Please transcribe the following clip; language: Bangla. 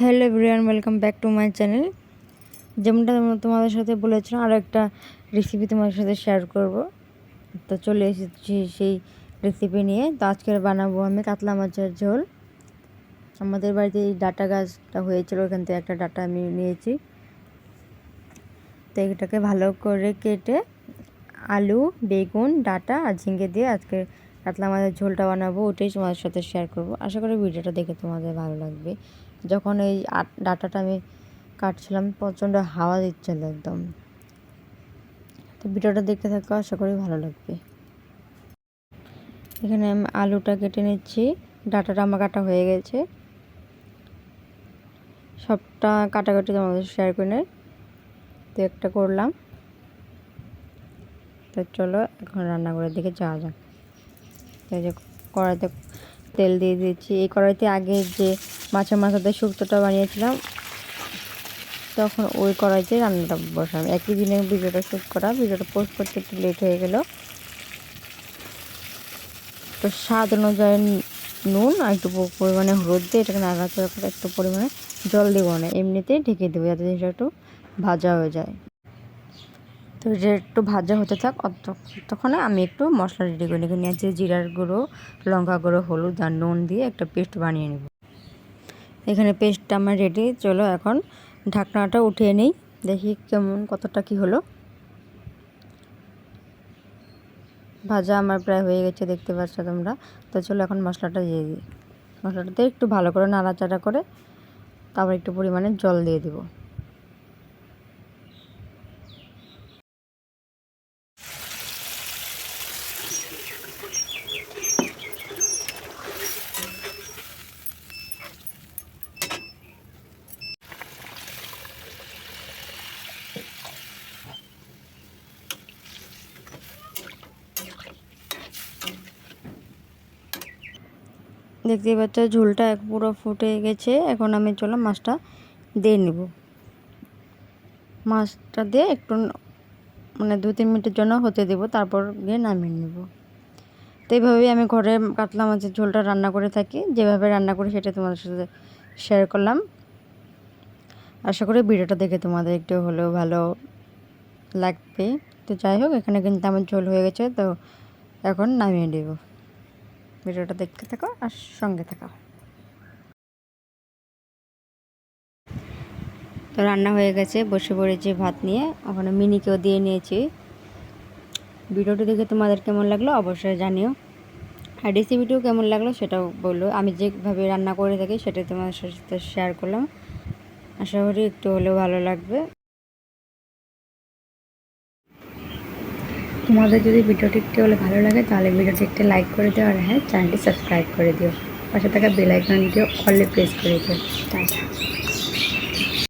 Hello everyone, welcome back to my channel. যেমনটা তোমাদের সাথে বলেছিলাম আরও একটা রেসিপি তোমাদের সাথে শেয়ার করব। তো চলে এসেছি সেই রেসিপি নিয়ে। তো আজকে বানাবো আমি কাতলা মাছের ঝোল। আমাদের বাড়িতে এই ডাটা গাছটা হয়েছিল, ওখান থেকে একটা ডাটা আমি নিয়েছি। তো এটাকে ভালো করে কেটে আলু, বেগুন, ডাটা আর ঝিঙ্গে দিয়ে আজকে কাতলা মাছের ঝোলটা বানাবো। ওটাই তোমাদের সাথে শেয়ার করব। আশা করি ভিডিওটা দেখে তোমাদের ভালো লাগবে। যখন এই ডাটাটা আমি কাটছিলাম, প্রচণ্ড হাওয়া দিচ্ছিল একদম। তো ভিডিওটা দেখতে থাকো, আশা করি ভালো লাগবে। এখানে আমি আলুটা কেটে নিচ্ছি, ডাটাটা আমার কাটা হয়ে গেছে। সবটা কাটাকাটি তোমাদের শেয়ার করে তো একটা করলাম। তো চলো, এখন রান্নাঘরের দিকে যাওয়া যাক। এই যে কড়াইতে তেল দিয়ে দিয়েছি। এই কড়াইতে আগে যে মাছের মাথাতে শুক্তোটা বানিয়েছিলাম। তখন ওই কড়াইতে রান্নাটা বসালাম। একই দিনে ভিডিওটা শ্যুট করা, ভিডিওটা পোস্ট করতে একটু লেট হয়ে গেল। তো স্বাদ অনুযায়ী নুন আর একটু পরিমাণে হলুদ দিয়ে এটাকে নাড়াচাড়া করে একটু পরিমাণে জল দেবো না এমনিতেই ঢেকে দেবো যাতে জিনিসটা একটু ভাজা হয়ে যায়। তো যে একটু ভাজা হতে থাক ততক্ষণে আমি একটু মশলা রেডি করে নিয়ে নিয়েছি জিরার গুঁড়ো, লঙ্কা গুঁড়ো, হলুদ আর নুন দিয়ে একটা পেস্ট বানিয়ে নেব। এখানে পেস্টটা আমার রেডি চলো এখন ঢাকনাটা উঠিয়ে নিই। দেখি কেমন, কতটা কি হলো। ভাজা আমার প্রায় হয়ে গেছে, দেখতে পাচ্ছ তোমরা। তো চলো এখন মশলাটা দিয়ে দিই। মশলাটাতে একটু ভালো করে নাড়াচাড়া করে তারপর একটু পরিমাণে জল দিয়ে দেবো। দেখতেই পাচ্ছ ঝোলটা এক পুরো ফুটে গেছে। এখন আমি চলো মাছটা দিয়ে নেব। মাছটা দিয়ে একটু মানে দু তিন মিনিটের জন্য হতে দেব, তারপর গিয়ে নামিয়ে নেব। তো এইভাবেই আমি ঘরে কাতলা মাছের ঝোলটা রান্না করে থাকি। যেভাবে রান্না করি সেটা তোমাদের সাথে শেয়ার করলাম। আশা করি ভিডিওটা দেখে তোমাদের একটু হলেও ভালো লাগবে। তো যাই হোক, এখানে কিন্তু আমার ঝোল হয়ে গেছে, তো এখন নামিয়ে দেবো ভিডিওটা দেখতে থাকো আর সঙ্গে থাকো। তো রান্না হয়ে গেছে, বসে পড়েছি ভাত নিয়ে। ওখানে মিনিকেও দিয়ে নিয়েছি। ভিডিওটি দেখে তোমাদের কেমন লাগল অবশ্যই জানিও। আর রেসিপিটিও কেমন লাগল সেটাও বলল আমি যেভাবে রান্না করে থাকি সেটা তোমাদের সাথে শেয়ার করলাম। আশা করি একটু হলেও ভালো লাগবে। তোমাদের যদি ভিডিও একটু হলে ভালো লাগে, তাহলে ভিডিওটি একটি লাইক করে দিও আর হ্যাঁ চ্যানেলটি সাবস্ক্রাইব করে দিও। পাশে থাকা বেলাইকনটিও অলরেডি অলে প্রেস করে দিও। টাটা।